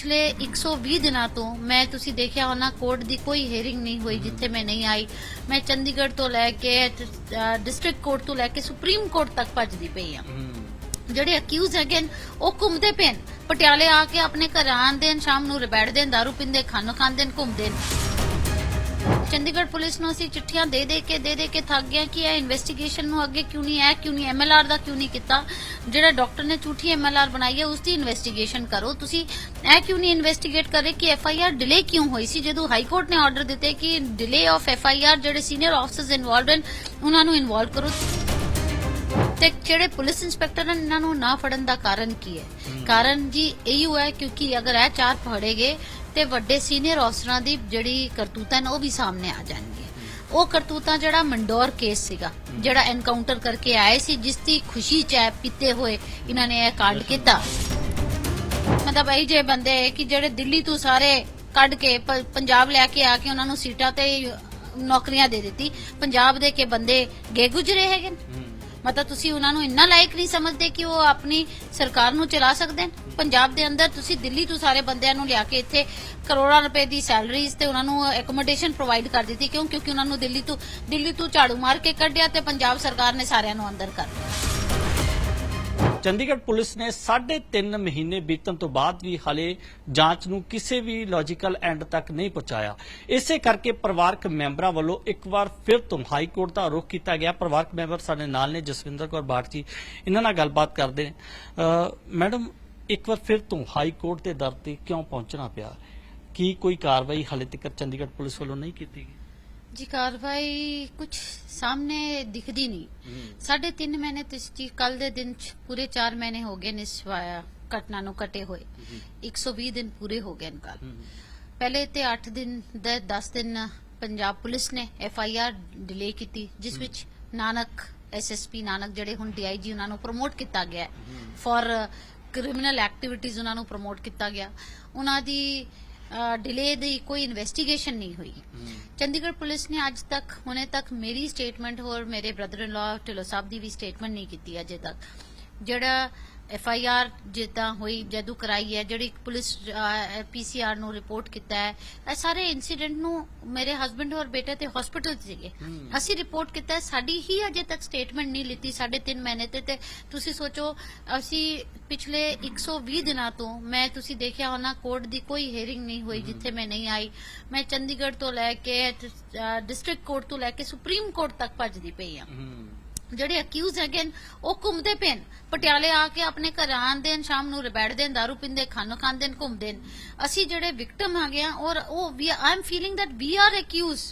ਪਿਛਲੇ 120 ਦਿਨਾਂ ਤੋਂ ਮੈਂ ਤੁਸੀਂ ਦੇਖਿਆ ਹੋਣਾ ਕੋਰਟ ਦੀ ਕੋਈ ਹੀਅਰਿੰਗ ਨਹੀਂ ਹੋਈ ਜਿੱਥੇ ਮੈਂ ਨਹੀਂ ਆਈ। ਮੈਂ ਚੰਡੀਗੜ੍ਹ ਤੋਂ ਲੈ ਕੇ ਡਿਸਟ੍ਰਿਕਟ ਕੋਰਟ ਤੋਂ ਲੈ ਕੇ ਸੁਪਰੀਮ ਕੋਰਟ ਤੱਕ ਭੱਜਦੀ ਪਈ ਆ ਜਿਹੜੇ ਅਕਿਊਜ਼ ਹੈਗੇ ਉਹ ਘੁੰਮਦੇ ਪਏ ਨੇ ਪਟਿਆਲੇ ਆ ਕੇ ਆਪਣੇ ਘਰਾਂ ਆਉਂਦੇ ਨੇ ਸ਼ਾਮ ਨੂੰ ਰਬੈੜਦੇ ਨੇ ਦਾਰੂ ਪੀਂਦੇ ਖਾਣਾ ਖਾਂਦੇ ਨੇ ਘੁੰਮਦੇ ਨੇ ਚੰਡੀਗੜ੍ਹ ਪੁਲਿਸ ਨੂੰ ਅਸੀਂ ਚਿੱਠੀਆਂ ਦੇ ਦੇ ਕੇ ਦੇ ਦੇ ਕੇ ਥੱਕ ਗਏ ਕਿ ਇਹ ਇਨਵੈਸਟੀਗੇਸ਼ਨ ਨੂੰ ਅੱਗੇ ਕਿਉਂ ਨਹੀਂ ਹੈ ਕਿਉਂ ਨਹੀਂ ਐਮਐਲਆਰ ਦਾ ਕਿਉਂ ਨਹੀਂ ਕੀਤਾ? ਜਿਹੜਾ ਡਾਕਟਰ ਨੇ ਝੂਠੀ ਐਮਐਲਆਰ ਬਣਾਈ ਹੈ ਉਸ ਦੀ ਇਨਵੈਸਟੀਗੇਸ਼ਨ ਕਰੋ। ਤੁਸੀਂ ਇਹ ਕਿਉਂ ਨਹੀਂ ਇਨਵੈਸਟੀਗੇਟ ਕਰੇ ਕਿ ਐਫਆਈਆਰ ਡਿਲੇ ਕਿਉਂ ਹੋਈ ਸੀ? ਜਦੋਂ ਹਾਈ ਕੋਰਟ ਨੇ ਆਰਡਰ ਦਿੱਤੇ ਕਿ ਡਿਲੇ ਆਫ ਐਫਆਈਆਰ ਜਿਹੜੇ ਸੀਨੀਅਰ ਆਫੀਸਰਸ ਇਨਵੋਲਵਡ ਹਨ ਉਹਨਾਂ ਨੂੰ ਇਨਵੋਲਵ ਕਰੋ। ਤੇ ਜਿਹੜੇ ਪੁਲਿਸ ਇੰਸਪੈਕਟਰ ਨੇ ਇਹਨਾਂ ਨੂੰ ਨਾ ਫੜਨ ਦਾ ਕਾਰਨ ਕੀ ਹੈ? ਕਾਰਨ ਜੀ ਇਹੀ ਹੈ ਕਿਉਂਕਿ ਅਗਰ ਇਹ ਚਾਰ ਫੜੇਗੇ ਤੇ ਵੱਡੇ ਸੀਨੀਅਰ ਅਫਸਰਾਂ ਦੀ ਜਿਹੜੀ ਕਰਤੂਤਾਂ ਨੇ ਉਹ ਵੀ ਸਾਹਮਣੇ ਆ ਜਾਣਗੇ ਉਹ ਕਰਤੂਤਾਂ ਜਿਹੜਾ ਮੰਡੋਰ ਕੇਸ ਸੀਗਾ, ਜਿਹੜਾ ਐਨਕਾਊਂਟਰ ਕਰਕੇ ਆਏ ਸੀ, ਜਿਸ ਦੀ ਖੁਸ਼ੀ ਚ ਪੀਤੇ ਹੋਏ ਇਹਨਾਂ ਨੇ ਇਹ ਕਾਂਡ ਕੀਤਾ। ਮਤਲਬ ਇਹ ਜੇ ਬੰਦੇ ਕਿ ਜਿਹੜੇ ਦਿੱਲੀ ਤੋਂ ਸਾਰੇ ਕੱਢ ਕੇ ਪੰਜਾਬ ਲੈ ਕੇ ਆ ਕੇ ਉਹਨਾਂ ਨੂੰ ਸੀਟਾਂ ਤੇ ਨੌਕਰੀਆਂ ਦੇ ਦਿੱਤੀ। ਪੰਜਾਬ ਦੇ ਕੇ ਬੰਦੇ ਗੇ ਗੁਜਰੇ ਹੈਗੇ ਮਤਲਬ ਤੁਸੀਂ ਉਹਨਾਂ ਨੂੰ ਇੰਨਾ ਲਾਇਕ ਨਹੀਂ ਸਮਝਦੇ ਕਿ ਉਹ ਆਪਣੀ ਸਰਕਾਰ ਨੂੰ ਚਲਾ ਸਕਦੇ ਨੇ ਪੰਜਾਬ ਦੇ ਅੰਦਰ ਤੁਸੀਂ ਦਿੱਲੀ ਤੋਂ ਸਾਰੇ ਬੰਦਿਆਂ ਨੂੰ ਲਿਆ ਕੇ ਇੱਥੇ ਕਰੋੜਾਂ ਰੁਪਏ ਦੀ ਸੈਲਰੀਜ਼ ਤੇ ਉਹਨਾਂ ਨੂੰ ਐਕੋਮੋਡੇਸ਼ਨ ਪ੍ਰੋਵਾਈਡ ਕਰ ਦਿੱਤੀ। ਕਿਉਂ? ਕਿਉਂਕਿ ਉਹਨਾਂ ਨੂੰ ਦਿੱਲੀ ਤੋਂ ਦਿੱਲੀ ਤੋਂ ਝਾੜੂ ਮਾਰ ਕੇ ਕੱਢਿਆ ਤੇ ਪੰਜਾਬ ਸਰਕਾਰ ਨੇ ਸਾਰਿਆਂ ਨੂੰ ਅੰਦਰ ਕਰ ਦਿੱਤਾ। ਚੰਡੀਗੜ੍ਹ ਪੁਲਿਸ ਨੇ 3.5 ਮਹੀਨੇ ਬੀਤਣ ਤੋਂ ਬਾਅਦ ਵੀ ਹਾਲੇ ਜਾਂਚ ਨੂੰ ਕਿਸੇ ਵੀ ਲੌਜੀਕਲ ਐਂਡ ਤੱਕ ਨਹੀਂ ਪਹੁੰਚਾਇਆ। ਇਸੇ ਕਰਕੇ ਪਰਿਵਾਰਕ ਮੈਂਬਰਾਂ ਵੱਲੋਂ ਇੱਕ ਵਾਰ ਫਿਰ ਤੋਂ ਹਾਈ ਕੋਰਟ ਦਾ ਰੁਖ ਕੀਤਾ ਗਿਆ। ਪਰਿਵਾਰਕ ਮੈਂਬਰ ਸਾਡੇ ਨਾਲ ਨੇ, ਜਸਵਿੰਦਰ ਕੌਰ ਬਾਟ ਜੀ। ਇਹਨਾਂ ਨਾਲ ਗੱਲਬਾਤ ਕਰਦੇ ਨੇ। ਮੈਡਮ, ਇੱਕ ਵਾਰ ਫਿਰ ਤੋਂ ਹਾਈ ਕੋਰਟ ਦੇ ਦਰ ਤੇ ਕਿਉਂ ਪਹੁੰਚਣਾ ਪਿਆ? ਕੀ ਕੋਈ ਕਾਰਵਾਈ ਹਾਲੇ ਤੱਕ ਚੰਡੀਗੜ੍ਹ ਪੁਲਿਸ ਵੱਲੋਂ ਨਹੀਂ ਕੀਤੀ ਗਈ? ਜੀ ਕਾਰਵਾਈ ਕੁਝ ਸਾਹਮਣੇ ਦਿਖਦੀ ਨਹੀਂ। ਸਾਢੇ ਤਿੰਨ ਮਹੀਨੇ ਤੇ ਕੱਲ ਦੇ ਦਿਨ ਚ ਪੂਰੇ 4 ਮਹੀਨੇ ਹੋ ਗਏ ਨੇ ਇਸ ਘਟਨਾ ਨੂੰ ਕਟੇ ਹੋਏ। 120 ਦਿਨ ਪੂਰੇ ਹੋ ਗਏ ਨੇ ਕੱਲ ਪਹਿਲੇ ਤੇ 8 ਦਿਨ ਦੇ 10 ਦਿਨ ਪੰਜਾਬ ਪੁਲਿਸ ਨੇ ਐਫ ਆਈ ਆਰ ਡਿਲੇ ਕੀਤੀ ਜਿਸ ਵਿੱਚ ਨਾਨਕ ਐਸਐਸਪੀ ਨਾਨਕ ਜਿਹੜੇ ਹੁਣ ਡੀਆਈਜੀ ਉਹਨਾਂ ਨੂੰ ਪ੍ਰਮੋਟ ਕੀਤਾ ਗਿਆ। ਫॉर ਕ੍ਰਿਮੀਨਲ ਐਕਟੀਵਿਟੀਜ਼ ਉਹਨਾਂ ਨੂੰ ਪ੍ਰਮੋਟ ਕੀਤਾ ਗਿਆ। ਉਹਨਾਂ ਦੀ ਡਿਲੇ ਦੀ ਕੋਈ ਇਨਵੈਸਟੀਗੇਸ਼ਨ ਨਹੀਂ ਹੋਈ। ਚੰਡੀਗੜ੍ਹ ਪੁਲਿਸ ਨੇ ਅੱਜ ਤੱਕ ਹੁਣੇ ਤੱਕ ਮੇਰੀ ਸਟੇਟਮੈਂਟ ਹੋਰ ਮੇਰੇ ਬ੍ਰਦਰ ਇਨ ਲਾ ਢਿੱਲੋਂ ਸਾਹਿਬ ਦੀ ਵੀ ਸਟੇਟਮੈਂਟ ਨਹੀਂ ਕੀਤੀ ਅਜੇ ਤੱਕ। ਜਿਹੜਾ ਐਫ ਆਈ ਆਰ ਜਿੱਦਾਂ ਹੋਈ ਜਦੋਂ ਕਰਾਈ ਹੈ ਜਿਹੜੀ ਪੁਲਿਸ ਪੀ ਸੀ ਆਰ ਨੂੰ ਰਿਪੋਰਟ ਕੀਤਾ ਹੈ ਇਹ ਸਾਰੇ ਇਨਸੀਡੈਂਟ ਨੂੰ ਮੇਰੇ ਹਸਬੰਡ ਔਰ ਬੇਟੇ ਤੇ ਹਸਪੀਟਲ ਸੀਗੇ। ਅਸੀਂ ਰਿਪੋਰਟ ਕੀਤਾ ਸਾਡੀ ਹੀ ਅਜੇ ਤੱਕ ਸਟੇਟਮੈਂਟ ਨਹੀਂ ਲਿੱਤੀ ਸਾਢੇ ਤਿੰਨ ਮਹੀਨੇ ਤੇ ਤੇ ਤੁਸੀਂ ਸੋਚੋ ਅਸੀਂ ਪਿਛਲੇ 120 ਦਿਨਾਂ ਤੋਂ ਮੈਂ ਤੁਸੀਂ ਦੇਖਿਆ ਹੋਣਾ ਕੋਰਟ ਦੀ ਕੋਈ ਹੀਅਰਿੰਗ ਨਹੀਂ ਹੋਈ ਜਿੱਥੇ ਮੈਂ ਨਹੀਂ ਆਈ। ਮੈਂ ਚੰਡੀਗੜ੍ਹ ਤੋਂ ਲੈ ਕੇ ਡਿਸਟ੍ਰਿਕਟ ਕੋਰਟ ਤੋਂ ਲੈ ਕੇ ਸੁਪਰੀਮ ਕੋਰਟ ਤੱਕ ਭੱਜਦੀ ਪਈ ਆ ਜਿਹੜੇ ਅਕਿਊਜ਼ ਹੈਗੇ ਉਹ ਘੁੰਮਦੇ ਨੇ। ਪਟਿਆਲੇ ਆ ਕੇ ਆਪਣੇ ਘਰਾਂ ਆਉਂਦੇ ਨੇ ਸ਼ਾਮ ਨੂੰ ਰਬੈੜਦੇ ਨੇ ਦਾਰੂ ਪੀਂਦੇ ਖਾਣਾ ਖਾਂਦੇ ਨੇ ਘੁੰਮਦੇ ਨੇ। ਅਸੀਂ ਜਿਹੜੇ ਵਿਕਟਮ ਹੈਗੇ ਆ ਔਰ ਉਹ ਵੀ I am feeling that we are accused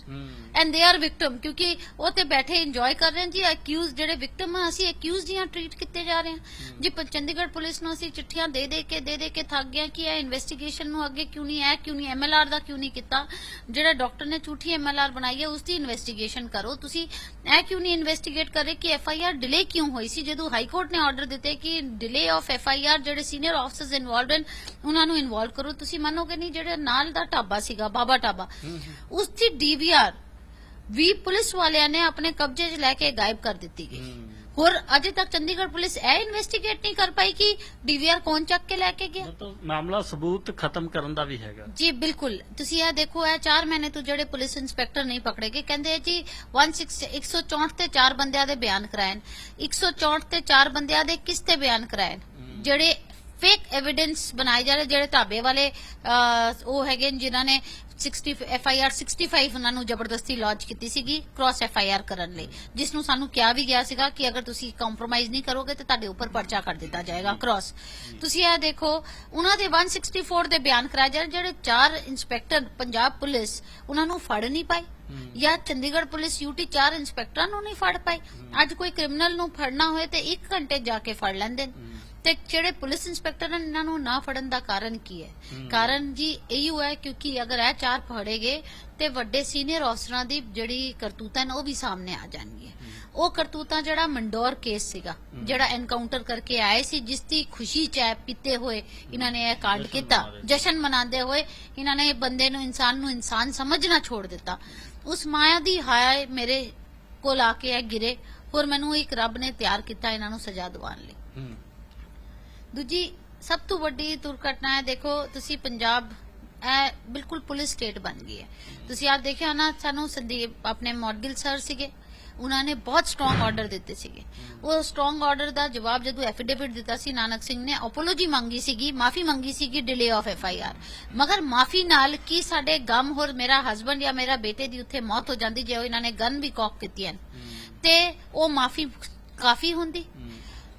and they are victim ਕਿਉਂਕਿ ਉਹ ਤੇ ਬੈਠੇ ਇੰਜੋਏ ਕਰ ਰਹੇ ਨੇ ਜੀ। ਅਕਿਊਜ਼ ਜਿਹੜੇ ਵਿਕਟਮ ਆ ਅਸੀਂ ਅਕਿਊਜ਼ ਦੀਆਂ ਟ੍ਰੀਟ ਕੀਤੇ ਜਾ ਰਹੇ ਹਾਂ। ਜੀ ਚੰਡੀਗੜ੍ਹ ਪੁਲਿਸ ਨੂੰ ਅਸੀਂ ਚਿੱਠੀਆਂ ਦੇ ਦੇ ਕੇ ਦੇ ਦੇ ਕੇ ਥੱਕ ਗਏ ਕਿ ਇਹ ਇਨਵੈਸਟੀਗੇਸ਼ਨ ਨੂੰ ਅੱਗੇ ਕਿਉਂ ਨਹੀਂ ਹੈ ਕਿਉਂ ਨਹੀਂ ਐਮਐਲਆਰ ਦਾ ਕਿਉਂ ਨਹੀਂ ਕੀਤਾ? ਜਿਹੜਾ ਡਾਕਟਰ ਨੇ ਝੂਠੀ ਐਮਐਲਆਰ ਬਣਾਈ ਹੈ ਉਸ ਦੀ ਇਨਵੈਸਟੀਗੇਸ਼ਨ ਕਰੋ। ਤੁਸੀਂ ਇਹ ਕਿਉਂ ਨਹੀਂ ਇਨਵੈਸਟੀਗੇਟ ਕਰੇ ਕਿ ਐਫਆਈਆਰ ਡਿਲੇ ਕਿਉਂ ਹੋਈ ਸੀ? ਜਦੋਂ ਹਾਈ ਕੋਰਟ ਨੇ ਆਰਡਰ ਦਿੱਤੇ ਕਿ ਡਿਲੇ ਆਫ ਐਫਆਈਆਰ ਜਿਹੜੇ ਸੀਨੀਅਰ ਆਫੀਸਰਸ ਇਨਵੋਲਵਡ ਹਨ, ਉਹਨਾਂ ਨੂੰ ਇਨਵੋਲਵ ਕਰੋ। ਤੁਸੀਂ ਮੰਨੋਗੇ ਨਹੀਂ, ਜਿਹੜਾ ਨਾਲ ਦਾ ਢਾਬਾ ਸੀਗਾ, ਬਾਬਾ ਢਾਬਾ, ਉਸ ਦੀ ਡੀਵੀਆਰ ਵੀ ਪੁਲਿਸ ਵਾਲਿਆਂ ਨੇ ਆਪਣੇ ਕਬਜ਼ੇ 'ਚ ਲੈ ਕੇ ਗਾਇਬ ਕਰ ਦਿੱਤੀ ਗਈ। ਹੋਰ ਅਜੇ ਤੱਕ ਚੰਡੀਗੜ੍ਹ ਪੁਲਿਸ ਇਹ ਇਨਵੈਸਟੀਗੇਟ ਨਹੀਂ ਕਰ ਪਾਈ ਕਿ ਡੀਵੀਆਰ ਕੌਣ ਚੱਕ ਕੇ ਲੈ ਕੇ ਗਿਆ? ਮਤਲਬ ਮਾਮਲਾ ਸਬੂਤ ਖਤਮ ਕਰਨ ਦਾ ਵੀ ਹੈਗਾ। ਜੀ ਬਿਲਕੁਲ। ਤੁਸੀਂ ਇਹ ਦੇਖੋ ਇਹ 4 ਮਹੀਨੇ ਤੋਂ ਜਿਹੜੇ ਪੁਲਿਸ ਇੰਸਪੈਕਟਰ ਨਹੀਂ ਪਕੜੇ ਗਏ ਕਹਿੰਦੇ ਆ ਜੀ 160 164 ਤੇ 4 ਬੰਦਿਆਂ ਦੇ ਬਿਆਨ ਕਰਾਏ। ਨੇ 164 ਤੇ 4 ਬੰਦਿਆਂ ਦੇ ਕਿਸ ਤੇ ਬਿਆਨ ਕਰਾਏ? ਨੇ ਜਿਹੜੇ ਫੇਕ ਐਵੀਡੈਂਸ ਬਣਾਏ ਜਾ ਰਹੇ ਜਿਹੜੇ ਢਾਬੇ ਵਾਲੇ ਅਹ, ਉਹ ਹੈਗੇ ਨੇ ਜਿਨ੍ਹਾਂ ਨੇ 60 ਐਫ ਆਈ ਆਰ 65 ਉਹਨਾਂ ਨੂੰ ਜ਼ਬਰਦਸਤੀ ਲਾਂਚ ਕੀਤੀ ਸੀਗੀ ਕ੍ਰਾਸ ਐਫ ਆਈ ਆਰ ਕਰਨ ਲਈ। ਜਿਸ ਨੂੰ ਸਾਨੂੰ ਕਿਹਾ ਵੀ ਗਿਆ ਸੀਗਾ ਕਿ ਅਗਰ ਤੁਸੀਂ ਕੰਪਰੋਮਾਈਜ਼ ਨਹੀਂ ਕਰੋਗੇ ਤੇ ਤੁਹਾਡੇ ਉੱਪਰ ਪਰਚਾ ਕਰ ਦਿੱਤਾ ਜਾਏਗਾ ਕ੍ਰਾਸ ਤੁਸੀਂ ਇਹ ਦੇਖੋ ਉਹਨਾਂ ਦੇ 164 ਦੇ ਬਿਆਨ ਕਰਾਏ ਜਾ ਰਹੇ ਜਿਹੜੇ ਚਾਰ ਇੰਸਪੈਕਟਰ ਪੰਜਾਬ ਪੁਲਿਸ ਉਹਨਾਂ ਨੂੰ ਫੜ ਨਹੀਂ ਪਾਈ ਜਾਂ ਚੰਡੀਗੜ੍ਹ ਪੁਲਿਸ ਯੂਟੀ ਚਾਰ ਇੰਸਪੈਕਟਰਾਂ ਨੂੰ ਨਹੀਂ ਫੜ ਪਾਈ ਅੱਜ ਕੋਈ ਕ੍ਰਿਮੀਨਲ ਨੂੰ ਫੜਨਾ ਹੋਏ ਤੇ 1 ਘੰਟੇ ਜਾ ਕੇ ਫੜ ਲੈਂਦੇ ਨੇ। ਤੇ ਜਿਹੜੇ ਪੁਲਿਸ ਇੰਸਪੈਕਟਰ ਨੇ ਇਹਨਾਂ ਨੂੰ ਨਾ ਫੜਨ ਦਾ ਕਾਰਨ ਕੀ ਹੈ? ਕਾਰਨ ਜੀ ਇਹੀ ਹੈ ਕਿਉਂਕਿ ਅਗਰ ਇਹ ਚਾਰ ਫੜੇਗੇ ਤੇ ਵੱਡੇ ਸੀਨੀਅਰ ਅਫਸਰਾਂ ਦੀ ਜਿਹੜੀ ਕਰਤੂਤਾਂ ਨੇ ਉਹ ਵੀ ਸਾਹਮਣੇ ਆ ਜਾਣਗੀਆਂ। ਉਹ ਕਰਤੂਤਾਂ ਜਿਹੜਾ ਮੰਡੋਰ ਕੇਸ ਸੀਗਾ ਜਿਹੜਾ ਐਨਕਾਊਂਟਰ ਕਰਕੇ ਆਏ ਸੀ ਜਿਸ ਦੀ ਖੁਸ਼ੀ ਚ ਪੀਤੇ ਹੋਏ ਇਹਨਾਂ ਨੇ ਇਹ ਕਾਂਡ ਕੀਤਾ। ਜਸ਼ਨ ਮਨਾਉਂਦੇ ਹੋਏ ਇਹਨਾਂ ਨੇ ਬੰਦੇ ਨੂੰ ਇਨਸਾਨ ਨੂੰ ਇਨਸਾਨ ਸਮਝਣਾ ਛੋੜ ਦਿੱਤਾ। ਉਸ ਮਾਇਆ ਦੀ ਹਾਇ ਮੇਰੇ ਕੋਲ ਆ ਕੇ ਇਹ ਗਿਰੇ। ਹੋਰ ਮੈਨੂੰ ਇੱਕ ਰੱਬ ਨੇ ਤਿਆਰ ਕੀਤਾ ਇਹਨਾਂ ਨੂੰ ਸਜ਼ਾ ਦਿਵਾਉਣ ਲਈ। ਦੂਜੀ ਸਭ ਤੋਂ ਵੱਡੀ ਦੁਰਘਟਨਾ ਹੈ ਦੇਖੋ ਤੁਸੀਂ ਪੰਜਾਬ ਇਹ ਬਿਲਕੁਲ ਪੁਲਿਸ ਸਟੇਟ ਬਣ ਗਈ ਹੈ। ਤੁਸੀਂ ਆਹ ਦੇਖਿਆ ਨਾ ਸਾਨੂੰ ਸੰਦੀਪ ਆਪਣੇ ਮੌਡਗਿਲ ਸਰ ਸੀਗੇ। ਉਹਨਾਂ ਨੇ ਬਹੁਤ ਸਟਰੋਂਗ ਆਰਡਰ ਦਿੱਤੇ ਸੀਗੇ। ਉਹ ਸਟਰੋਂਗ ਆਰਡਰ ਦਾ ਜਵਾਬ ਜਦੋਂ ਐਫੀਡੇਵਿਟ ਦਿੱਤਾ ਸੀ ਨਾਨਕ ਸਿੰਘ ਨੇ ਅਪੋਲੋਜੀ ਮੰਗੀ ਸੀਗੀ ਮਾਫੀ ਮੰਗੀ ਸੀਗੀ delay of F I R ਮਗਰ ਮਾਫੀ ਨਾਲ ਕੀ ਸਾਡੇ ਗਮ ਹੋਰ ਮੇਰਾ ਹਸਬੰਡ ਜਾਂ ਮੇਰਾ ਬੇਟੇ ਦੀ ਉੱਥੇ ਮੌਤ ਹੋ ਜਾਂਦੀ ਜੇ ਉਹ ਇਹਨਾਂ ਨੇ ਗਨ ਵੀ ਕੌਕ ਕੀਤੀਆਂ ਤੇ ਉਹ ਮਾਫੀ ਕਾਫੀ ਹੁੰਦੀ।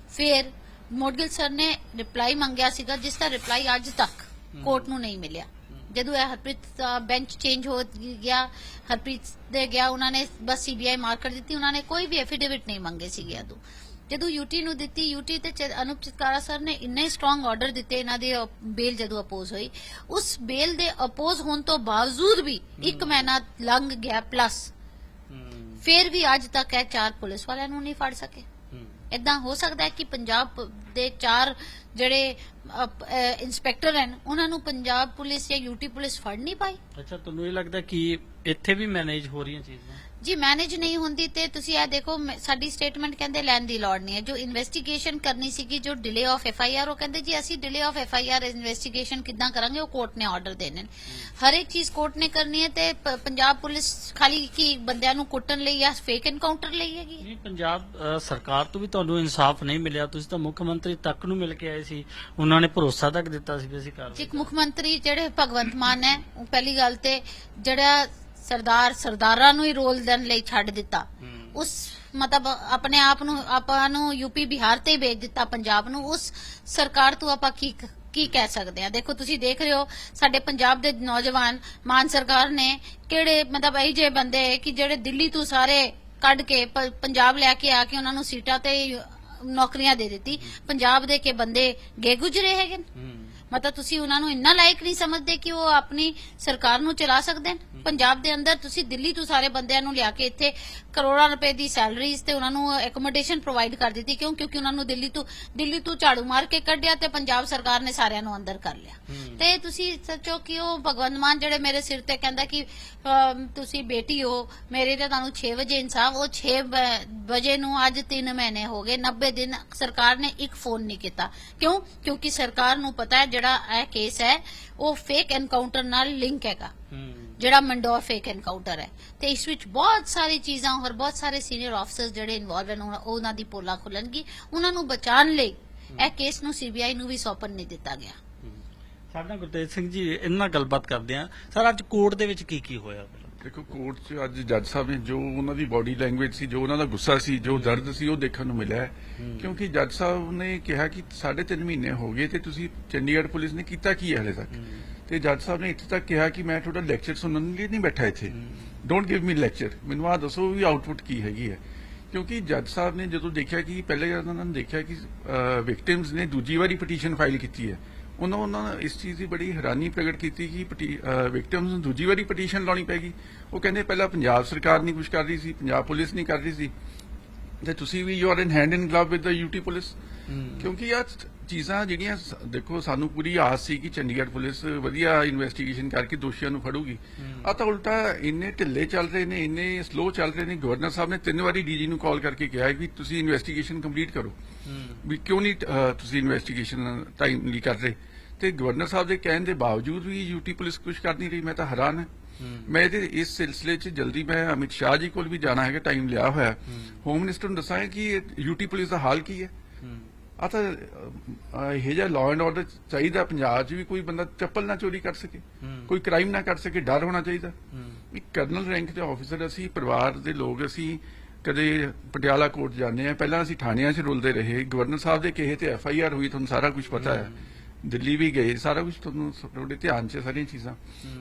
ਫਿਰ ਮੋਡਗਿਲ ਸਰ ਨੇ ਰਿਪਲਾਈ ਮੰਗਿਆ ਸੀਗਾ ਜਿਸ ਦਾ ਰਿਪਲਾਈ ਅੱਜ ਤੱਕ ਕੋਰਟ ਨੂੰ ਨਹੀਂ ਮਿਲਿਆ। ਜਦੋਂ ਇਹ ਹਰਪ੍ਰੀਤ ਬੈਂਚ ਚੇਂਜ ਹੋ ਗਿਆ ਹਰਪ੍ਰੀਤ ਦੇ ਗਿਆ ਉਹਨਾਂ ਨੇ ਬਸ ਸੀਬੀਆਈ ਮਾਰਕਰ ਦਿੱਤੀ ਉਹਨਾਂ ਨੇ ਕੋਈ ਵੀ ਐਫੀਡੇਵਿਟ ਨਹੀਂ ਮੰਗੇ ਸੀਗੇ ਉਦੋਂ। ਜਦੋਂ ਯੂਟੀ ਨੂੰ ਦਿੱਤੀ ਯੂਟੀ ਤੇ ਅਨੂਪ ਚਿਤਕਾਰਾ ਸਰ ਨੇ ਇੰਨੇ ਸਟਰੋਂਗ ਆਰਡਰ ਦਿੱਤੇ ਇਹਨਾਂ ਦੇ ਬੇਲ ਜਦੋਂ ਅਪੋਜ਼ ਹੋਈ। ਉਸ ਬੇਲ ਦੇ ਅਪੋਜ਼ ਹੋਣ ਤੋਂ ਬਾਵਜੂਦ ਵੀ ਇੱਕ ਮਹੀਨਾ ਲੰਘ ਗਿਆ ਪਲੱਸ ਫਿਰ ਵੀ ਅੱਜ ਤੱਕ ਇਹ ਚਾਰ ਪੁਲਿਸ ਵਾਲਿਆਂ ਨੂੰ ਨਹੀਂ ਫੜ ਸਕੇ। ਇਦਾਂ ਹੋ ਸਕਦਾ ਹੈ ਕਿ ਪੰਜਾਬ ਦੇ ਚਾਰ ਜਿਹੜੇ ਅਪ- ਇੰਸਪੈਕਟਰ ਹਨ, ਉਹਨਾਂ ਨੂੰ ਪੰਜਾਬ ਪੁਲਿਸ ਜਾਂ ਯੂਟੀ ਪੁਲਿਸ ਫੜ ਨਹੀਂ ਪਾਈ? ਅੱਛਾ, ਤੁਹਾਨੂੰ ਇਹ ਲੱਗਦਾ ਕਿ ਇੱਥੇ ਵੀ ਮੈਨੇਜ ਹੋ ਰਹੀਆਂ ਚੀਜ਼ਾਂ? ਜੀ ਮੈਨੇਜ ਨਹੀਂ ਹੁੰਦੀ ਤੇ ਤੁਸੀਂ ਇਹ ਦੇਖੋ ਸਾਡੀ ਸਟੇਟਮੈਂਟ ਕਹਿੰਦੇ ਲੈਣ ਦੀ ਲੋੜ ਨਹੀਂ ਹੈ। ਜੋ ਇਨਵੈਸਟੀਗੇਸ਼ਨ ਕਰਨੀ ਸੀਗੀ ਜੋ delay of F I R ਉਹ ਕਹਿੰਦੇ ਜੀ ਅਸੀਂ delay of F I R investigation ਕਿੱਦਾਂ ਕਰਾਂਗੇ ਉਹ ਕੋਰਟ ਨੇ ਆਰਡਰ ਦੇਣੇ ਹਰ ਇੱਕ ਚੀਜ਼ ਕੋਰਟ ਨੇ ਕਰਨੀ ਹੈ ਤੇ ਪੰਜਾਬ ਪੁਲਿਸ ਖਾਲੀ ਕੀ ਬੰਦਿਆਂ ਨੂੰ ਕੁੱਟਣ ਲਈ ਜਾਂ ਫੇਕ ਐਨਕਾਊਂਟਰ ਲਈ ਹੈਗੀ ਜੀ ਪੰਜਾਬ ਸਰਕਾਰ ਤੋਂ ਵੀ ਤੁਹਾਨੂੰ ਇਨਸਾਫ ਨਹੀਂ ਮਿਲਿਆ। ਤੁਸੀਂ ਤਾਂ ਮੁੱਖ ਮੰਤਰੀ ਤੱਕ ਨੂੰ ਮਿਲ ਕੇ ਆਏ ਸੀ। ਉਹਨਾਂ ਨੇ ਭਰੋਸਾ ਤੱਕ ਦਿੱਤਾ ਸੀ ਵੀ ਅਸੀਂ ਕਾਰਵਾਈ ਇੱਕ ਮੁੱਖ ਮੰਤਰੀ ਜਿਹੜੇ ਭਗਵੰਤ ਮਾਨ ਹੈ ਉਹ ਪਹਿਲੀ ਗੱਲ ਤੇ ਜਿਹੜਾ ਸਰਦਾਰ ਸਰਦਾਰਾਂ ਨੂੰ ਹੀ ਰੋਲ ਦੇਣ ਲਈ ਛੱਡ ਦਿੱਤਾ। ਉਸ ਮਤਲਬ ਆਪਣੇ ਆਪ ਨੂੰ ਆਪਾਂ ਨੂੰ ਯੂਪੀ ਬਿਹਾਰ ਤੇ ਭੇਜ ਦਿੱਤਾ ਪੰਜਾਬ ਨੂੰ। ਉਸ ਸਰਕਾਰ ਤੋਂ ਆਪਾਂ ਕੀ ਕੀ ਕਹਿ ਸਕਦੇ ਆ ਦੇਖੋ ਤੁਸੀਂ ਦੇਖ ਰਹੇ ਹੋ ਸਾਡੇ ਪੰਜਾਬ ਦੇ ਨੌਜਵਾਨ ਮਾਨ ਸਰਕਾਰ ਨੇ ਕਿਹੜੇ ਮਤਲਬ ਇਹ ਜੇ ਬੰਦੇ ਕਿ ਜਿਹੜੇ ਦਿੱਲੀ ਤੋਂ ਸਾਰੇ ਕੱਢ ਕੇ ਪੰਜਾਬ ਲੈ ਕੇ ਆ ਕੇ ਉਹਨਾਂ ਨੂੰ ਸੀਟਾਂ ਤੇ ਨੌਕਰੀਆਂ ਦੇ ਦਿੱਤੀ। ਪੰਜਾਬ ਦੇ ਕੇ ਬੰਦੇ ਗੇ ਗੁਜਰੇ ਹੈਗੇ ਮਤਲਬ ਤੁਸੀਂ ਉਹਨਾਂ ਨੂੰ ਇੰਨਾ ਲਾਇਕ ਨਹੀਂ ਸਮਝਦੇ ਕਿ ਉਹ ਆਪਣੀ ਸਰਕਾਰ ਨੂੰ ਚਲਾ ਸਕਦੇ ਨੇ ਪੰਜਾਬ ਦੇ ਅੰਦਰ ਤੁਸੀਂ ਦਿੱਲੀ ਤੋਂ ਸਾਰੇ ਬੰਦਿਆਂ ਨੂੰ ਲਿਆ ਕੇ ਇੱਥੇ ਕਰੋੜਾਂ ਰੁਪਏ ਦੀ ਸੈਲਰੀਜ਼ ਤੇ ਉਹਨਾਂ ਨੂੰ ਐਕੋਮੋਡੇਸ਼ਨ ਪ੍ਰੋਵਾਈਡ ਕਰ ਦਿੱਤੀ। ਕਿਉਂ? ਕਿਉਂਕਿ ਉਹਨਾਂ ਨੂੰ ਦਿੱਲੀ ਤੋਂ ਦਿੱਲੀ ਤੋਂ ਝਾੜੂ ਮਾਰ ਕੇ ਕੱਢਿਆ ਤੇ ਪੰਜਾਬ ਸਰਕਾਰ ਨੇ ਸਾਰਿਆਂ ਨੂੰ ਅੰਦਰ ਕਰ ਲਿਆ। ਤੇ ਤੁਸੀਂ ਸੋਚੋ ਕਿ ਉਹ ਭਗਵੰਤ ਮਾਨ ਜਿਹੜੇ ਮੇਰੇ ਸਿਰ ਤੇ ਕਹਿੰਦਾ ਕਿ ਤੁਸੀਂ ਬੇਟੀ ਹੋ ਮੇਰੇ ਤੇ ਤੁਹਾਨੂੰ 6 ਵਜੇ ਇਨਸਾਫ ਉਹ 6 ਵਜੇ ਨੂੰ ਅੱਜ 3 ਮਹੀਨੇ ਹੋ ਗਏ 90 ਦਿਨ ਸਰਕਾਰ ਨੇ ਇੱਕ ਫੋਨ ਨਹੀਂ ਕੀਤਾ। ਕਿਉਂ? ਕਿਉਂਕਿ ਸਰਕਾਰ ਨੂੰ ਪਤਾ ਹੈ ਜਿਹੜਾ ਇਹ ਕੇਸ ਹੈ ਉਹ ਫੇਕ ਐਨਕਾਊਂਟਰ ਨਾਲ ਲਿੰਕ ਹੈਗਾ। ਜਿਹੜਾ ਮੰਡੋਰ ਫੇਕ ਐਨਕਾਊਂਟਰ ਹੈ। ਤੇ ਇਸ ਵਿੱਚ ਬਹੁਤ ਸਾਰੀ ਚੀਜ਼ਾਂ ਹੋਰ ਬਹੁਤ ਸਾਰੇ ਸੀਨੀਅਰ ਆਫੀਸਰਸ ਜਿਹੜੇ ਇਨਵੋਲਵ ਹਨ ਉਹਨਾਂ- ਦੀ ਪੋਲਾ ਖੁੱਲਣਗੀ। ਉਹਨਾਂ ਨੂੰ ਬਚਾਉਣ ਲਈ ਇਹ ਕੇਸ ਨੂੰ ਸੀਬੀਆਈ ਨੂੰ ਵੀ ਸੌਂਪਣ ਨਹੀਂ ਦਿੱਤਾ ਗਿਆ। ਸਾਡੇ ਨਾਲ ਗੁਰਤੇਜ ਸਿੰਘ ਜੀ ਇਹਨਾਂ ਗੱਲਬਾਤ ਕਰਦੇ ਆ ਸਰ ਅੱਜ ਕੋਰਟ ਦੇ ਵਿੱਚ ਕੀ ਕੀ ਹੋਇਆ? ਦੇਖੋ ਕੋਰਟ 'ਚ ਅੱਜ ਜੱਜ ਸਾਹਿਬ ਨੇ ਜੋ ਉਹਨਾਂ ਦੀ ਬਾਡੀ ਲੈਂਗੁਏਜ ਸੀ ਜੋ ਉਹਨਾਂ ਦਾ ਗੁੱਸਾ ਸੀ ਜੋ ਦਰਦ ਸੀ ਉਹ ਦੇਖਣ ਨੂੰ ਮਿਲਿਆ। ਕਿਉਂਕਿ ਜੱਜ ਸਾਹਿਬ ਨੇ ਕਿਹਾ ਕਿ 3.5 ਮਹੀਨੇ ਹੋ ਗਏ ਤੇ ਤੁਸੀਂ ਚੰਡੀਗੜ੍ਹ ਪੁਲਿਸ ਨੇ ਕੀਤਾ ਕੀ ਹੈ ਹਲੇ ਤੱਕ? ਤੇ ਜੱਜ ਸਾਹਿਬ ਨੇ ਇੱਥੇ ਤੱਕ ਕਿਹਾ ਕਿ ਮੈਂ ਤੁਹਾਡਾ ਲੈਕਚਰ ਸੁਣਨ ਲਈ ਨਹੀਂ ਬੈਠਾ ਇੱਥੇ। ਡੋਂਟ ਗਿਵ ਮੀ ਲੈਕਚਰ ਮੈਨੂੰ ਆ ਦੱਸੋ ਵੀ ਆਊਟਪੁੱਟ ਕੀ ਹੈਗੀ ਹੈ। ਕਿਉਂਕਿ ਜੱਜ ਸਾਹਿਬ ਨੇ ਜਦੋਂ ਦੇਖਿਆ ਕਿ ਪਹਿਲੇ ਉਹਨਾਂ ਨੇ ਦੇਖਿਆ ਕਿ ਵਿਕਟਿਮਸ ਨੇ ਦੂਜੀ ਵਾਰੀ ਪਟੀਸ਼ਨ ਫਾਈਲ ਕੀਤੀ ਹੈ। ਉਹਨਾਂ ਉਹਨਾਂ ਨੇ ਇਸ ਚੀਜ਼ ਦੀ ਬੜੀ ਹੈਰਾਨੀ ਪ੍ਰਗਟ ਕੀਤੀ ਕਿ ਵਿਕਟਿਮਸ ਨੂੰ ਦੂਜੀ ਵਾਰੀ ਪਟੀਸ਼ਨ ਲਾਉਣੀ ਪੈਗੀ ਉਹ ਕਹਿੰਦੇ ਪਹਿਲਾਂ ਪੰਜਾਬ ਸਰਕਾਰ ਨਹੀਂ ਕੁਝ ਕਰ ਰਹੀ ਸੀ ਪੰਜਾਬ ਪੁਲਿਸ ਨਹੀਂ ਕਰ ਰਹੀ ਸੀ। ਤੇ ਤੁਸੀਂ ਵੀ you are in hand in glove with the UT police. ਕਿਉਂਕਿ ਆ ਚੀਜ਼ਾਂ ਜਿਹੜੀਆਂ ਦੇਖੋ ਸਾਨੂੰ ਪੂਰੀ ਆਸ ਸੀ ਕਿ ਚੰਡੀਗੜ੍ਹ ਪੁਲਿਸ ਵਧੀਆ ਇਨਵੈਸਟੀਗੇਸ਼ਨ ਕਰਕੇ ਦੋਸ਼ੀਆਂ ਨੂੰ ਫੜੂਗੀ। ਆ ਤਾਂ ਉਲਟਾ ਇੰਨੇ ਢਿੱਲੇ ਚੱਲ ਰਹੇ ਨੇ ਇੰਨੇ ਸਲੋ ਚੱਲ ਰਹੇ ਨੇ। ਗਵਰਨਰ ਸਾਹਿਬ ਨੇ ਤਿੰਨ ਵਾਰੀ ਡੀਜੀ ਨੂੰ ਕਾਲ ਕਰਕੇ ਕਿਹਾ ਕਿ ਤੁਸੀਂ ਇਨਵੈਸਟੀਗੇਸ਼ਨ ਕੰਪਲੀਟ ਕਰੋ। ਵੀ ਕਿਉਂ ਨਹੀਂ ਤੁਸੀਂ ਇਨਵੈਸਟੀਗੇਸ਼ਨ ਟਾਈਮਲੀ ਕਰ ਰਹੇ? ਤੇ ਗਵਰਨਰ ਸਾਹਿਬ ਦੇ ਕਹਿਣ ਦੇ ਬਾਵਜੂਦ ਵੀ ਯੂਟੀ ਪੁਲਿਸ ਕੁਝ ਕਰ ਨਹੀਂ ਰਹੀ ਮੈਂ ਤਾਂ ਹੈਰਾਨ ਹਾਂ। ਮੈਂ ਇਹਦੇ ਇਸ ਸਿਲਸਿਲੇ 'ਚ ਜਲਦੀ ਮੈਂ ਅਮਿਤ ਸ਼ਾਹ ਜੀ ਕੋਲ ਵੀ ਜਾਣਾ ਹੈਗਾ ਟਾਈਮ ਲਿਆ ਹੋਇਆ। ਹੋਮ ਮਿਨਿਸਟਰ ਨੂੰ ਦੱਸਾਂ ਕਿ ਯੂਟੀ ਪੁਲਿਸ ਦਾ ਹਾਲ ਕੀ ਹੈ। ਆ ਤਾਂ ਇਹ ਜਿਹਾ ਲਾਅ ਐਂਡ ਆਰਡਰ ਚਾਹੀਦਾ ਪੰਜਾਬ 'ਚ ਵੀ ਕੋਈ ਬੰਦਾ ਚੱਪਲ ਨਾ ਚੋਰੀ ਕਰ ਸਕੇ ਕੋਈ ਕ੍ਰਾਈਮ ਨਾ ਕਰ ਸਕੇ ਡਰ ਹੋਣਾ ਚਾਹੀਦਾ। ਇੱਕ ਕਰਨਲ ਰੈਂਕ ਦੇ ਆਫੀਸਰ ਅਸੀਂ ਪਰਿਵਾਰ ਦੇ ਲੋਕ ਅਸੀਂ ਕਦੇ ਪਟਿਆਲਾ ਕੋਰਟ ਜਾਂਦੇ ਆ ਪਹਿਲਾਂ ਅਸੀਂ ਥਾਣਿਆਂ 'ਚ ਰੁਲਦੇ ਰਹੇ। ਗਵਰਨਰ ਸਾਹਿਬ ਦੇ ਕਹੇ ਤੇ ਐਫ ਆਈ ਆਰ ਹੋਈ ਤੁਹਾਨੂੰ ਸਾਰਾ ਕੁਝ ਪਤਾ ਹੈ। ਦਿੱਲੀ ਵੀ ਗਏ ਸਾਰਾ ਕੁਝ ਤੁਹਾਨੂੰ ਤੁਹਾਡੇ ਧਿਆਨ 'ਚ ਸਾਰੀਆਂ ਚੀਜ਼ਾਂ।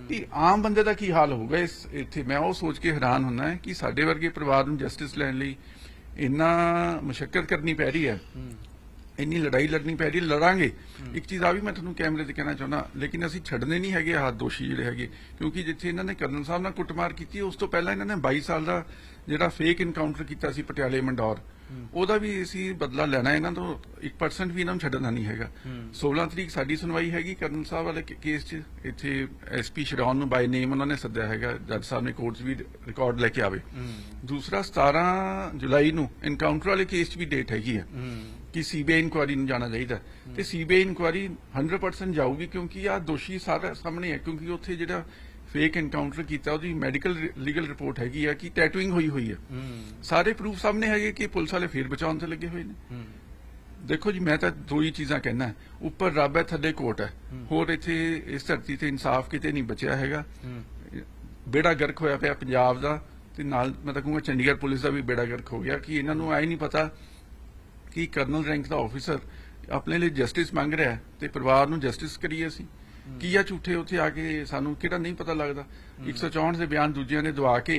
ਕਿ ਆਮ ਬੰਦੇ ਦਾ ਕੀ ਹਾਲ ਹੋਊਗਾ ਇਸ ਇੱਥੇ? ਮੈਂ ਉਹ ਸੋਚ ਕੇ ਹੈਰਾਨ ਹੁੰਦਾ ਕਿ ਸਾਡੇ ਵਰਗੇ ਪਰਿਵਾਰ ਨੂੰ ਜਸਟਿਸ ਲੈਣ ਲਈ ਇੰਨਾ ਮੁਸ਼ਕਲ ਕਰਨੀ ਪੈ ਰਹੀ ਹੈ। ਇੰਨੀ ਲੜਾਈ ਲੜਨੀ ਪੈ ਰਹੀ, ਲੜਾਂਗੇ। ਇੱਕ ਚੀਜ਼ ਆ ਵੀ ਮੈਂ ਤੁਹਾਨੂੰ ਕੈਮਰੇ ਤੇ ਕਹਿਣਾ ਚਾਹੁੰਦਾ, ਲੇਕਿਨ ਅਸੀਂ ਛੱਡਨੇ ਨਹੀਂ ਹੈਗੇ ਆਹ ਦੋਸ਼ੀ ਜਿਹੜੇ ਹੈਗੇ, ਕਿਉਂਕਿ ਜਿੱਥੇ ਇਹਨਾਂ ਨੇ ਕਰਨਲ ਸਾਹਿਬ ਨਾਲ ਕੁੱਟਮਾਰ ਕੀਤੀ, ਉਸ ਤੋਂ ਪਹਿਲਾਂ ਇਹਨਾਂ ਨੇ 22 ਸਾਲ ਦਾ ਜਿਹੜਾ ਫੇਕ ਇਨਕਾਊਂਟਰ ਕੀਤਾ ਸੀ ਪਟਿਆਲੇ ਮੰਡੌਰ। ਉਹਦਾ ਵੀ ਅਸੀਂ ਬਦਲਾ ਲੈਣਾ, ਇਹਨਾਂ ਤੋਂ 1% ਵੀ ਇਹਨਾਂ ਨੂੰ ਛੱਡਣਾ ਨਹੀਂ ਹੈਗਾ। 16 ਤਰੀਕ ਸਾਡੀ ਸੁਣਵਾਈ ਹੈਗੀ ਕਰਨ ਸਾਹਿਬ ਵਾਲੇ ਕੇਸ 'ਚ, ਇੱਥੇ ਐਸਪੀ ਸ਼ਰਾਉਣ ਨੂੰ ਬਾਈ ਨੇਮ ਉਹਨਾਂ ਨੇ ਸੱਦਿਆ ਹੈਗਾ, ਜੱਜ ਸਾਹਿਬ ਨੇ ਕੋਰਟ 'ਚ ਵੀ ਰਿਕਾਰਡ ਲੈ ਕੇ ਆਵੇ। ਦੂਸਰਾ 17 ਜੁਲਾਈ ਨੂੰ ਇਨਕਾਊਂਟਰ ਵਾਲੇ ਕੇਸ 'ਚ ਵੀ ਡੇਟ ਹੈਗੀ ਹੈ ਕਿ ਸੀਬੀਆਈ ਇਨਕੁਆਰੀ ਨੂੰ ਜਾਣਾ ਚਾਹੀਦਾ ਤੇ ਸੀਬੀਆਈ ਇਨਕੁਆਰੀ 100% ਜਾਊਗੀ ਕਿਉਂਕਿ ਆ ਦੋਸ਼ੀ ਸਾਰਾ ਸਾਹਮਣੇ ਹੈ ਕਿਉਂਕਿ ਉੱਥੇ ਜਿਹੜਾ ਫੇਕ ਐਨਕਾਊਂਟਰ ਕੀਤਾ ਉਹਦੀ ਮੈਡੀਕਲ ਲੀਗਲ ਰਿਪੋਰਟ ਹੈਗੀ ਆ ਕਿ ਟੈਟੂਇੰਗ ਹੋਈ ਹੋਈ ਹੈ। ਸਾਰੇ ਪ੍ਰੂਫ ਸਾਹਮਣੇ ਹੈਗੇ ਕਿ ਪੁਲਿਸ ਵਾਲੇ ਫੇਰ ਬਚਾਉਣ ਤੇ ਲੱਗੇ ਹੋਏ ਨੇ। ਦੇਖੋ ਜੀ ਮੈਂ ਤਾਂ ਦੋ ਹੀ ਚੀਜ਼ਾਂ ਕਹਿਣਾ ਉੱਪਰ ਰੱਬ ਹੈ ਥੱਲੇ ਕੋਟ ਹੈ। ਹੋਰ ਇੱਥੇ ਇਸ ਧਰਤੀ ਤੇ ਇਨਸਾਫ ਕਿਤੇ ਨਹੀਂ ਬਚਿਆ ਹੈਗਾ। ਬੇੜਾ ਗਰਕ ਹੋਇਆ ਪਿਆ ਪੰਜਾਬ ਦਾ ਤੇ ਨਾਲ ਮੈਂ ਤਾਂ ਕਹੂੰਗਾ ਚੰਡੀਗੜ੍ਹ ਪੁਲਿਸ ਦਾ ਵੀ ਬੇੜਾ ਗਰਕ ਹੋ ਗਿਆ ਕਿ ਇਹਨਾਂ ਨੂੰ ਆਈ ਨਹੀਂ ਪਤਾ ਕਿ ਕਰਨਲ ਰੈਂਕ ਦਾ ਆਫੀਸਰ ਆਪਣੇ ਲਈ ਜਸਟਿਸ ਮੰਗ ਰਿਹਾ ਤੇ ਪਰਿਵਾਰ ਨੂੰ ਜਸਟਿਸ ਕਰੀਏ ਅਸੀਂ। ਕੀ ਆ ਝੂਠੇ ਉੱਥੇ ਆ ਕੇ ਸਾਨੂੰ ਕਿਹੜਾ ਨਹੀਂ ਪਤਾ ਲੱਗਦਾ? 164 ਦੇ ਬਿਆਨ ਦੂਜਿਆਂ ਨੇ ਦਵਾ ਕੇ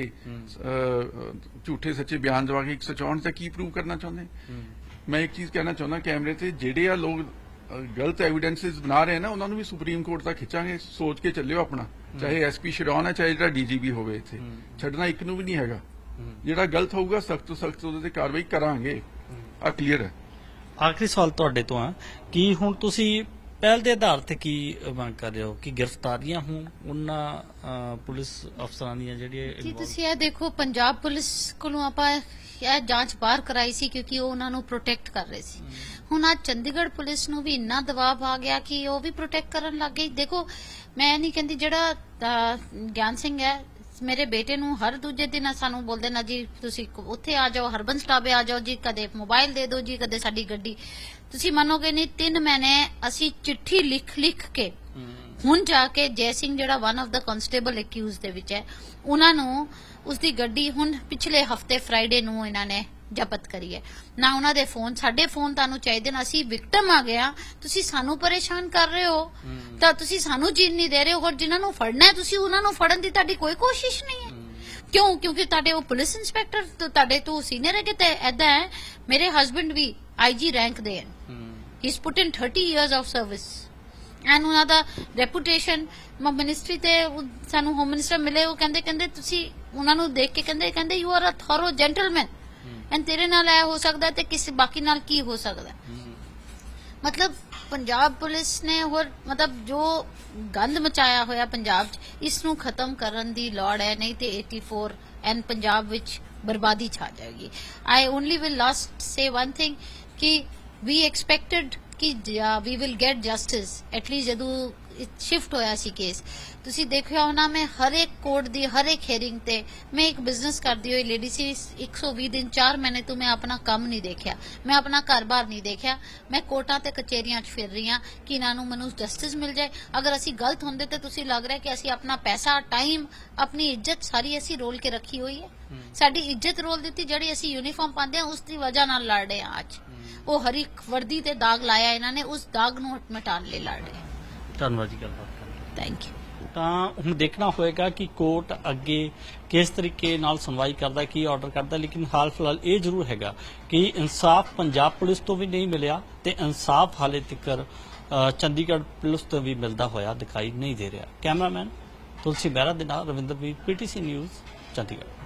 ਝੂਠੇ ਸੱਚੇ ਬਿਆਨ ਦਵਾ ਕੇ 164 ਦਾ ਕੀ ਪ੍ਰੂਵ ਕਰਨਾ ਚਾਹੁੰਦੇ? ਮੈਂ ਇੱਕ ਚੀਜ਼ ਕਹਿਣਾ ਚਾਹੁੰਦਾ ਕੈਮਰੇ ਤੇ ਜਿਹੜੇ ਆ ਲੋਕ ਗਲਤ ਐਵੀਡੈਂਸਸ ਬਣਾ ਰਹੇ ਨਾ ਉਹਨਾਂ ਨੂੰ ਵੀ ਸੁਪਰੀਮ ਕੋਰਟ ਤੱਕ ਖਿੱਚਾਂਗੇ। ਸੋਚ ਕੇ ਚੱਲਿਓ ਆਪਣਾ। ਚਾਹੇ ਐਸਪੀ ਸ਼ਿਰੌਨ ਹੈ ਚਾਹੇ ਜਿਹੜਾ ਡੀਜੀਪੀ ਹੋਵੇ ਇੱਥੇ। ਛੱਡਣਾ ਇੱਕ ਨੂੰ ਵੀ ਨਹੀਂ ਹੈਗਾ। ਜਿਹੜਾ ਗਲਤ ਹੋਊਗਾ ਸਖਤ ਤੋਂ ਸਖਤ ਉਹਦੇ ਤੇ ਕਾਰਵਾਈ ਕਰਾਂਗੇ। ਆ ਕਲੀਅਰ ਹੈ। ਆਖਰੀ ਸਵਾਲ ਤੁਹਾਡੇ ਤੋਂ ਆ ਕਿ ਹੁਣ ਤੁਸੀਂ ਪਹਿਲ ਦੇ ਆਧਾਰ ਤੇ ਕੀ ਮੰਗ ਕਰ ਰਹੇ ਹੋ? ਕਿ ਗ੍ਰਿਫਤਾਰੀਆਂ ਹੋਣ ਉਹਨਾਂ ਪੁਲਿਸ ਅਫਸਰਾਂ ਦੀਆਂ ਜਿਹੜੀਆਂ involved- ਤੁਸੀਂ ਇਹ ਦੇਖੋ ਪੰਜਾਬ ਪੁਲਿਸ ਕੋਲੋਂ ਆਪਾਂ ਇਹ ਜਾਂਚ ਬਾਹਰ ਕਰਾਈ ਸੀ ਕਿਉਂਕਿ ਉਹ ਉਹਨਾਂ ਨੂੰ ਪ੍ਰੋਟੈਕਟ ਕਰ ਰਹੇ ਸੀ। ਹੁਣ ਅੱਜ ਚੰਡੀਗੜ੍ਹ ਪੁਲਿਸ ਨੂੰ ਵੀ ਇੰਨਾ ਦਬਾਅ ਆ ਗਿਆ ਕਿ ਉਹ ਵੀ ਪ੍ਰੋਟੈਕਟ ਕਰਨ ਲੱਗ ਗਈ। ਦੇਖੋ ਮੈਂ ਨਹੀਂ ਕਹਿੰਦੀ ਜਿਹੜਾ ਗਿਆਨ ਸਿੰਘ ਹੈ ਮੇਰੇ ਬੇਟੇ ਨੂੰ ਹਰ ਦੂਜੇ ਦਿਨ ਸਾਨੂੰ ਬੋਲਦੇ ਨਾ ਜੀ ਤੁਸੀਂ ਉੱਥੇ ਆ ਜਾਓ ਹਰਬੰਸ ਢਾਬੇ ਆ ਜਾਓ ਜੀ ਕਦੇ ਮੋਬਾਈਲ ਦੇ ਦਿਓ ਜੀ ਕਦੇ ਸਾਡੀ ਗੱਡੀ। ਤੁਸੀਂ ਮੰਨੋਗੇ ਨਹੀਂ 3 ਮਹੀਨੇ ਅਸੀਂ ਚਿੱਠੀ ਲਿਖ ਲਿਖ ਕੇ ਹੁਣ ਜਾ ਕੇ ਜੈ ਸਿੰਘ ਜਿਹੜਾ one of the constable accused ਦੇ ਵਿੱਚ ਹੈ ਉਹਨਾਂ ਨੂੰ ਉਸ ਦੀ ਗੱਡੀ ਹੁਣ ਪਿਛਲੇ ਹਫ਼ਤੇ ਫਰਾਈਡੇ ਨੂੰ ਇਹਨਾਂ ਨੇ ਜ਼ਬਤ ਕਰੀ ਹੈ ਨਾ ਉਹਨਾਂ ਦੇ ਫੋਨ ਸਾਡੇ ਫੋਨ ਤੁਹਾਨੂੰ ਚਾਹੀਦੇ ਨੇ। ਅਸੀਂ ਵਿਕਟਮ ਆ ਗਿਆ ਤੁਸੀਂ ਸਾਨੂੰ ਪਰੇਸ਼ਾਨ ਕਰ ਰਹੇ ਹੋ। ਤਾਂ ਤੁਸੀਂ ਸਾਨੂੰ ਜੀਣ ਨਹੀਂ ਦੇ ਰਹੇ ਹੋ। ਔਰ ਜਿਨ੍ਹਾਂ ਨੂੰ ਫੜਨਾ ਹੈ ਤੁਸੀਂ ਉਹਨਾਂ ਨੂੰ ਫੜਨ ਦੀ ਤੁਹਾਡੀ ਕੋਈ ਕੋਸ਼ਿਸ਼ ਨਹੀਂ ਹੈ। ਕਿਉਂ? ਕਿਉਂਕਿ ਤੁਹਾਡੇ ਉਹ ਪੁਲਿਸ ਇੰਸਪੈਕਟਰ ਤੋਂ ਤੁਹਾਡੇ ਤੋਂ ਸੀਨੀਅਰ ਹੈ ਕਿਤੇ ਐਦਾਂ ਹੈ ਮੇਰੇ ਹਸਬੰਡ ਵੀ ਆਈਜੀ ਰੈਂਕ ਦੇ ਹਨ ਹੀ। ਇਸ put in 30 years of service and ਉਹਨਾਂ ਦਾ ਰੈਪੂਟੇਸ਼ਨ ਮਿਨਿਸਟਰੀ ਤੇ ਸਾਨੂੰ ਹੋਮ ਮਿਨਿਸਟਰ ਮਿਲੇ। ਉਹ ਕਹਿੰਦੇ ਕਹਿੰਦੇ ਤੁਸੀਂ ਉਹਨਾਂ ਨੂੰ ਦੇਖ ਕੇ ਕਹਿੰਦੇ ਕਹਿੰਦੇ you are a thorough gentleman and ਤੇਰੇ ਨਾਲ ਇਹ ਹੋ ਸਕਦਾ ਤੇ ਕਿਸੇ ਬਾਕੀ ਨਾਲ ਕੀ ਹੋ ਸਕਦਾ ਮਤਲਬ ਪੰਜਾਬ ਪੁਲਿਸ ਨੇ ਹੋਰ ਮਤਲਬ ਜੋ ਗੰਦ ਮਚਾਇਆ ਹੋਇਆ ਪੰਜਾਬ 'ਚ ਇਸ ਨੂੰ ਖਤਮ ਕਰਨ ਦੀ ਲੋੜ ਹੈ, ਨਹੀਂ ਤੇ 84 ਐਂਡ ਪੰਜਾਬ ਵਿੱਚ ਬਰਬਾਦੀ ਛਾ ਜਾਏਗੀ। I only will last say one thing ਕਿ ਵੀ ਐਕਸਪੈਕਟਡ ਕਿ we will get justice at least ਜਦੋਂ ਸ਼ਿਫਟ ਹੋਇਆ ਸੀ ਕੇਸ ਤੁਸੀਂ ਦੇਖਿਆ ਹੋਣਾ ਮੈਂ ਹਰ ਇੱਕ ਕੋਰਟ ਦੀ ਹਰ ਇੱਕ ਹੀਅਰਿੰਗ ਤੇ ਮੈਂ ਇੱਕ ਬਿਜ਼ਨਸ ਕਰਦੀ ਹੋਈ ਲੇਡੀ ਸੀ। 120 ਦਿਨ 4 ਮਹੀਨੇ ਤੋਂ ਮੈਂ ਆਪਣਾ ਕੰਮ ਨਹੀਂ ਦੇਖਿਆ। ਮੈਂ ਆਪਣਾ ਘਰ-ਬਾਰ ਨਹੀਂ ਦੇਖਿਆ। ਮੈਂ ਕੋਰਟਾਂ ਤੇ ਕਚਹਿਰੀਆਂ 'ਚ ਫਿਰ ਰਹੀ ਹਾਂ ਕਿ ਇਹਨਾਂ ਨੂੰ ਮੈਨੂੰ ਜਸਟਿਸ ਮਿਲ ਜਾਏ। ਅਗਰ ਅਸੀਂ ਗਲਤ ਹੁੰਦੇ ਤੇ ਤੁਸੀਂ ਲੱਗ ਰਿਹਾ ਕਿ ਅਸੀਂ ਆਪਣਾ ਪੈਸਾ ਟਾਈਮ ਆਪਣੀ ਇੱਜ਼ਤ ਸਾਰੀ ਅਸੀਂ ਰੋਲ ਕੇ ਰੱਖੀ ਹੋਈ ਹੈ। ਸਾਡੀ ਇੱਜ਼ਤ ਰੋਲ ਦਿੱਤੀ ਜਿਹੜੀ ਅਸੀਂ ਯੂਨੀਫਾਰਮ ਪਾਉਂਦੇ ਹਾਂ ਉਸ ਦੀ ਵਜ੍ਹਾ ਨਾਲ ਲੜ ਰਹੇ ਹਾਂ ਅੱਜ। ਉਹ ਹਰੀ ਵਰਦੀ ਤੇ ਦਾਗ ਲਾਇਆ ਇਹਨਾਂ ਨੇ ਉਸ ਦਾਗ ਨੂੰ ਮਿਟਾਉਣ ਲਈ ਲੜ ਰਹੇ। ਧੰਨਵਾਦ ਜੀ ਗੱਲਬਾਤ ਕਰਨ ਲਈ। ਥੈਂਕ ਯੂ ਤਾਂ ਹੁਣ ਦੇਖਣਾ ਹੋਏਗਾ ਕਿ ਕੋਰਟ ਅੱਗੇ ਕਿਸ ਤਰੀਕੇ ਨਾਲ ਸੁਣਵਾਈ ਕਰਦਾ ਕੀ ਆਰਡਰ ਕਰਦਾ ਲੇਕਿਨ ਹਾਲ ਫਿਲਹਾਲ ਇਹ ਜ਼ਰੂਰ ਹੈਗਾ ਕਿ ਇਨਸਾਫ ਪੰਜਾਬ ਪੁਲਿਸ ਤੋਂ ਵੀ ਨਹੀਂ ਮਿਲਿਆ ਤੇ ਇਨਸਾਫ ਹਾਲੇ ਤੱਕ ਅ, ਚੰਡੀਗੜ੍ਹ ਪੁਲਿਸ ਤੋਂ ਵੀ ਮਿਲਦਾ ਹੋਇਆ ਦਿਖਾਈ ਨਹੀਂ ਦੇ ਰਿਹਾ। ਕੈਮਰਾਮੈਨ ਤੁਲਸੀ ਮਹਿਰਾ ਦੇ ਨਾਲ ਰਵਿੰਦਰ ਵੀ ਪੀਟੀਸੀ ਨਿਊਜ਼ ਚੰਡੀਗੜ੍ਹ।